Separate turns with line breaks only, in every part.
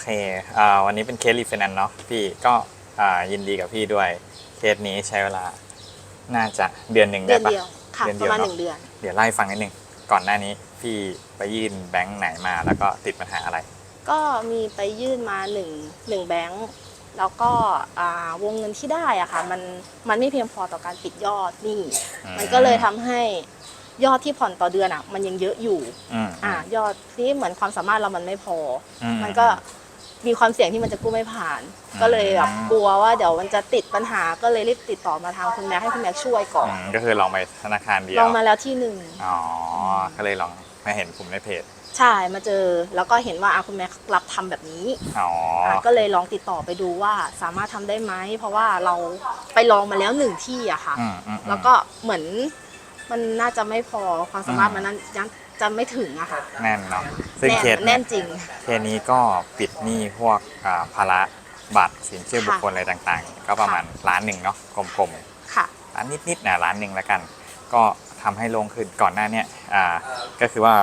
เคอ่าวันนี้เป็นเคสรีเฟนแนนเนาะพี่ก็อ่ายินดีกับพี่ด้วย เคสนี้ใช้เวลาน่าจะเดือนหนึ่ง
เดื
ได้
อน
ปะ
เดียวค่ะ
เดือน
ป
เดียว
ระมาณ
เน
ห
อะ
นึ่งเดือน
เดี๋ยวไล่าให้ฟังนิดนึงก่อนหน้านี้พี่ไปยื่นแบงค์ไหนมาแล้วก็ติดปัญหาอะไร
ก็มีไปยื่นมาหนึ่งหนึ่งแบงค์แล้วก็อ่าวงเงินที่ได้อะค่ะมันมันไม่เพียงพอต่อการปิดยอดหนี่
อืม
มันก็เลยทำให้ยอดที่ผ่อนต่อเดือนอะมันยังเยอะอยู่
อืม
อ่ายอดที่เหมือนความสามารถเรามันไม่พอ
อื
มันก็ มีความเสี่ยงที่มันจะกู้ไม่ผ่าน
อืม
ก็เลยแบบกลัวว่าเดี๋ยวมันจะติดปัญหาก็เลยรีบติดต่อมาทางคุณแม่ให้คุณแม่ช่วยก่อ
อื
น
มก็คือลองไปธนาคารเดีย
ล
ว
องมาแล้วที่หนึ่ง
อ๋อก็เลยลองมาเห็นกลุ่มในเพจ
ใช่มาเจอแล้วก็เห็นว่าอาคุณแม่รับทำแบบนี้
อ๋อ
อะก็เลยลองติดต่อไปดูว่าสามารถทำได้ไหมเพราะว่าเราไปลองมาแล้วหนึ่งที่อะค่ะ
อืมอืมอืม
แล้วก็เหมือน มันน่าจะไม่พอความสามารถ
อืม
มันนั้นยังจะไม่ถึงอะค่ะ
แน่นเนาะซึ่ง
แน่น
เคส
แน่
เนี้
นจริง
เคสนี้ก็ปิดหนี้พวกอ่าภาระบัตรสินเชื่อ
ค่ะ
บุคคลอะไรต่างๆ ก็ประมาณล้านหนึ่งเนาะกลมๆ
ค่ะ
ร้านนิดๆนะร้านหนึ่งแล้วกัน ก็ทำให้ลงขึ้นก่อนหน้าเนี้ยอ่าก็คือว่า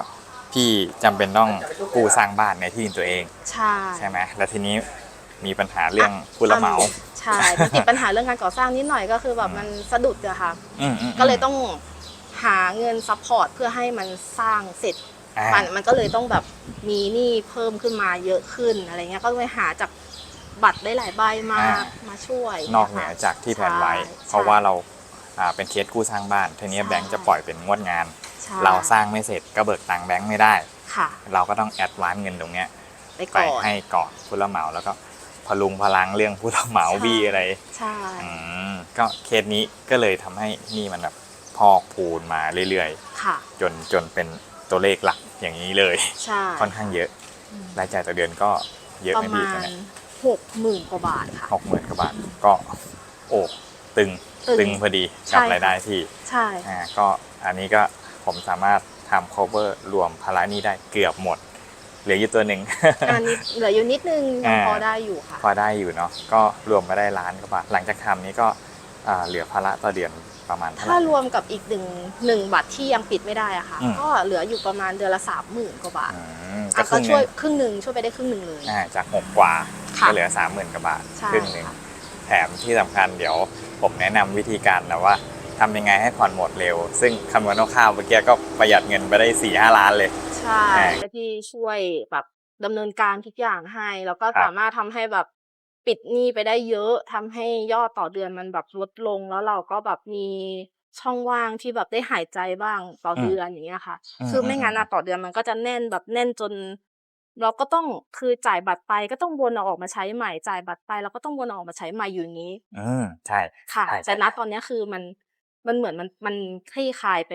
พี่จำเป็นต้องกู้สร้างบ้านในที่ดินตัวเอง
ใช่
ใช่ไหมแล้วทีนี้มีปัญหาเรื่องผู้รับเหมา
ใช่มันติดปัญหาเรื่องการก่อสร้างนิดหน่อยก็คือแบบมันสะดุดอะค่ะ
อืมอืม
ก็เลยต้อง หาเงินซัพพอร์ตเพื่อให้มันสร้างเสร็จ
อ่า
มันมันก็เลยต้องแบบมีหนี้เพิ่มขึ้นมาเยอะขึ้นอะไรเงี้ยก็ไปหาจากบัตรได้หลายใบมา
อ่า
มาช่วย
นอกเหนือจากที่แผนไว้
ใช่
เพราะว่าเราอ่าเป็นเคสกู้สร้างบ้านทีนี้
ใช่
แบงก์จะปล่อยเป็นงวดงาน
ใช่
เราสร้างไม่เสร็จก็เบิกตังค์แบงก์ไม่ได้
ค่ะ
เราก็ต้องแอดวานซ์เงินตรงเนี้ย
ไป
ไป
ก่อน
ให้ก่อนผู้รับเหมาแล้วก็พลุงพลังเรื่องผู้รับเหมา
ใช่
บี้อะไร
ใช่
อืมก็เคสนี้ก็เลยทำให้หนี่มันแบบ พอกพูนมาเรื่อย
ค่ะ
ๆ จนจนเป็นตัวเลขหลักอย่างนี้เลย
ใช่
ค่อนข้างเยอะ
อืม
รายจ่ายต่อเดือนก็เยอะ
ประ
ไหมพี่
มา
ตัว
ณ
เนี้ย
หกหมื่นกว่าบาทค่ะ
หกหมื่นกว่าบาทก็โอ้ตึง
ตึง
ตึงพอดี
ใช่
กับ
ค่ะ
รายได้ที่
ใช่
อ่าก็อันนี้ก็ผมสามารถทำ cover รวมภาระหนี้ได้เกือบหมด เหลืออยู่ตัวหนึ่ง
อันนี้เหลืออยู่นิดนึงยัง
อ่า
พอได้อยู่ค่ะ
พอได้อยู่เนาะก็รวมมาได้ล้านกว่าบาทหลังจากทำนี้ก็อ่าเหลือภาระต่อเดือน ประมาณเท่าไห
ถ้า
ร่
รวมกับอีกหนึ่งหนึ่งบัตรที่ยังปิดไม่ได้อะค่ะ
อืม
ก็เหลืออยู่ประมาณเดือนละสามหมื่นกว่าบาท
อืม
อะ
ค
ก็
รึ่งห
ช่วย
นึ่ง
ครึ่งหนึ่งช่วยไปได้ครึ่งหนึ่งเลย
อ่าจากหกกว่า
ค่ะ
ก็เหลือสามหมื่นกว่าบาท
ใช่
ครึ่งหนึ่ง
ค่ะ
แถมที่สำคัญเดี๋ยวผมแนะนำวิธีการนะว่าทำยังไงให้ผ่อนหมดเร็ว ซึ่งคำนวณคร่าวๆเมื่อกี้ก็ประหยัดเงินไปได้สี่ห้าล้านเลย
ใช่
อ่า
ที่ช่วยแบบดำเนินการทุกอย่างให้ แล้วก็
ครับ
สามารถทำให้แบบ ปิดหนี้ไปได้เยอะทำให้ยอดต่อเดือนมันแบบลดลง แล้วเราก็แบบมีช่องว่างที่แบบได้หายใจบ้างต่ออ
ม
เดือนอย่างเงี้ยค่ะ
อืม
คือไม่งั้น
อืม
อะต่อเดือนมันก็จะแน่นแบบแน่นจน เราก็ต้องคือจ่ายบัตรไปก็ต้องวนเอาออกมาใช้ใหม่จ่ายบัตรไปเราก็ต้องวนเอาออกมาใช้ใหม่อยู่อย่างนี้
อืมใช่
ค่ะ
ใช่
แต่ณตอนเนี้ยคือมัน มันเหมือนมันมันคลี่คลายไป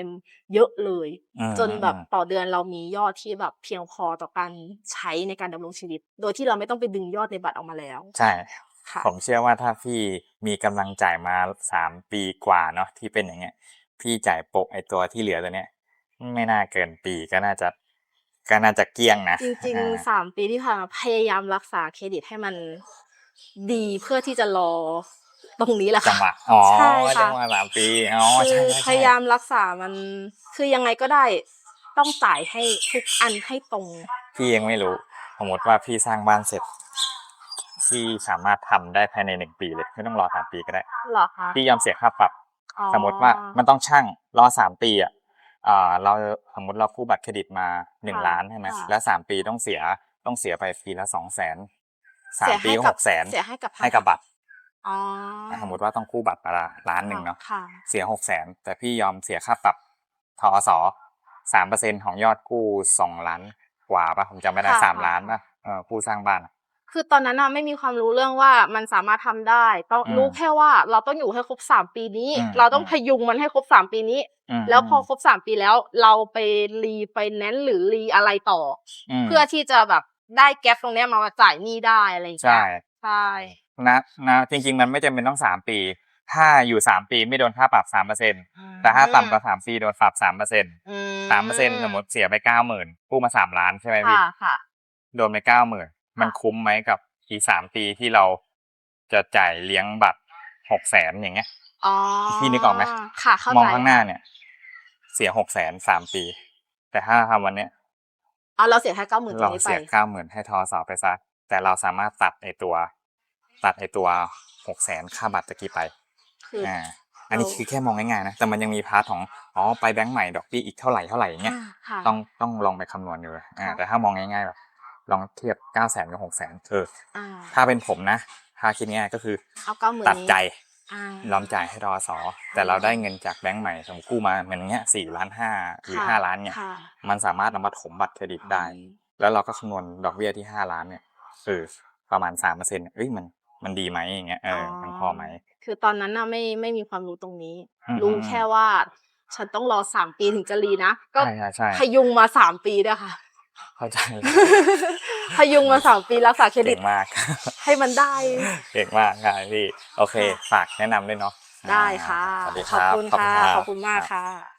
เยอะเลย
อืม
จนแบบ
อืม
ต่อเดือนเรามียอดที่แบบเพียงพอต่อการใช้ในการดำรงชีวิต โดยที่เราไม่ต้องไปดึงยอดในบัตรออกมาแล้ว
ใช่
ค่ะ
ผมเชื่อว่าถ้าพี่มีกำลังจ่ายมาสามปีกว่าเนาะที่เป็นอย่างเงี้ย พี่จ่ายโปะไอตัวที่เหลือตัวเนี้ย ไม่น่าเกินปีก็น่าจะก็น่าจะเกลี้ยงนะ
จริง
อ่า
ๆสามปีที่ผ่านมาพยายามรักษาเครดิตให้มันดีเพื่อที่จะรอ ตรงนี้แหละ
จั
ค่ะ
งหวะอ๋อ
ใช่ค่ะ
จังหวะสามปีอ๋อ
คื
ใช่
อ
ใช่
พ
ใช่
ยายามรักษามัน คือยังไงก็ได้ ต้องจ่ายให้ทุกอันให้ตรง
พี่ยังไม่รู้ สมมติว่าพี่สร้างบ้านเสร็จพี่สามารถทำได้ภายในหนึ่งปีเลย ไม่ต้องรอสามปีก็ได้
เหรอคะ
พี่ยอมเสียค่าปรับ
อ๋อ
สมมติว่ามันต้องช่างรอสามปีอะอ่าเราสมมติเรากู้บัตรเครดิตมาหนึ่ง
ค่ะ
ล้านใช่ไหม
ค่ะ
แล้วสามปีต้องเสียต้องเสียไปปีละสองแสนสาม
เสีย
ปี
ให้
ก็
กั
ห
บ
กแสน
เสียให้กับ
ให้กับบัตร
อ๋อ
ส มมติว่าต้องกู้บัตรมาละล้านหนึ่งเนาะ
ค่ะ
เสียหกแสนแต่พี่ยอมเสียค่าปรับทอสสามเปอร์เซ็นของยอดกู้สองล้านกว่าป่ะผมจำไม่ได้
ค่ะ
สาม
ค่ะ
ล้านป่ะเออกู้สร้างบ้านอะ
คือตอนนั้นน่ะไม่มีความรู้เรื่องว่ามันสามารถทำได้ต้อง
อืม
รู้แค่ว่าเราต้องอยู่ให้ครบสามปีนี้
อืม
เราต้อง
อืม
พยุงมันให้ครบสามปีนี้
ม
แล้วพอครบสามปีแล้ว เราไปรีไฟแนนซ์หรือรีอะไรต่ออ
ม
เพื่อที่จะแบบได้แก๊ปตรงเนี้ยมาจ่ายหนี้ได้อะไรอย่างเงี้
ใช่
ยใช่
นะนะจริง ๆ มันไม่จำเป็นต้องสามปี ถ้าอยู่สามปีไม่โดนค่าปรับสามเปอร์เซ็นแต่ถ้าต่ำกว่าสามปีโดนปรับสามเปอร์เซ็น
อื
สามเปอร์เซ็นสมมติเสียไปเก้าหมื่นกู้มาสามล้านใช่ไหมพี่
ค่ะค่ะ
โดนไปเก้าหมื่นมันคุ้มไหมกับอีกสามปีที่เราจะจ่ายเลี้ยงบัตรหกแสนอย่างเงี้ย
อ๋อ
พี่นึกออกไหม
ค่ะเข้าใจ
มองข้างหน้าเนี่ย เสียหกแสนสามปี แต่ถ้าทำวันเนี้ย
อ๋อเราเสียแค่เก้าหมื่นตร
เรา
งนี้ไป
เสียเก้าหมื่นให้ทอสอไปซะแต่เราสามารถตัดไอตัว ตัดไอตัวหกแสนค่าบัตรตะกี้ไป
คืออ
อ่าอันนี้
เรา
คือแค่มองง่ายๆนะแต่มันยังมีพาร์ทของอ๋อไปแบงก์ใหม่ดอกเบี้ยอีกเท่าไหร่เท่าไหร่อย่างเงี้ย
อ่าค่ะ
ต้องต้องลองไปคำนวณดูอ่า
ค่ะ
แต่ถ้ามองง่ายๆแบบลองเทียบเก้าแสนกับหกแสนเออ
อ่า
ถ้าเป็นผมนะ ถ้าคิดง่ายๆก็คือ
เอาเก้าหมื่น
ตัดใจ
อ่า
ยอมจ่ายให้ดอสอแต่เราได้เงินจากแบงก์ใหม่สมมติกู้มาเหมือนเงี้ยสี่ล้านห้าหรือ
ค่ะ
ห้าล้านเนี่ย
ค่ะ
มันสามารถนำมาถมบัตรเครดิตได้
อืม
แล้วเราก็คำนวณดอกเบี้ยที่ห้าล้านเนี่ยเออประมาณสามเปอร์เซ็นต์เอ้ยมัน มันดีไหมอย่างเงี้ยเออมันพอไหม
คือตอนนั้นน่ะไม่ไม่มีความรู้ตรงนี้
อืม
รู้
อืม
แค่ว่า ฉันต้องรอสามปีถึงจะรีนะ ก็
ใช่ใช่ใช่
พยุงมาสามปีด้วยค่ะ
เข้าใจ
พยุงมาสามปีรักษาเครดิ
เก่
ต
งมาก
ให้มันได้
เก่งมากค่ะพี่ โอเค
ค่ะ
ฝากแนะนำด้วยเนาะ
ได้ค่ะ
สวัสดีค
ขอบ
รับ
คุณ
ขอบ
ค่ะ
คุณครับ
ขอบคุณมาก
รับ
ค่ะ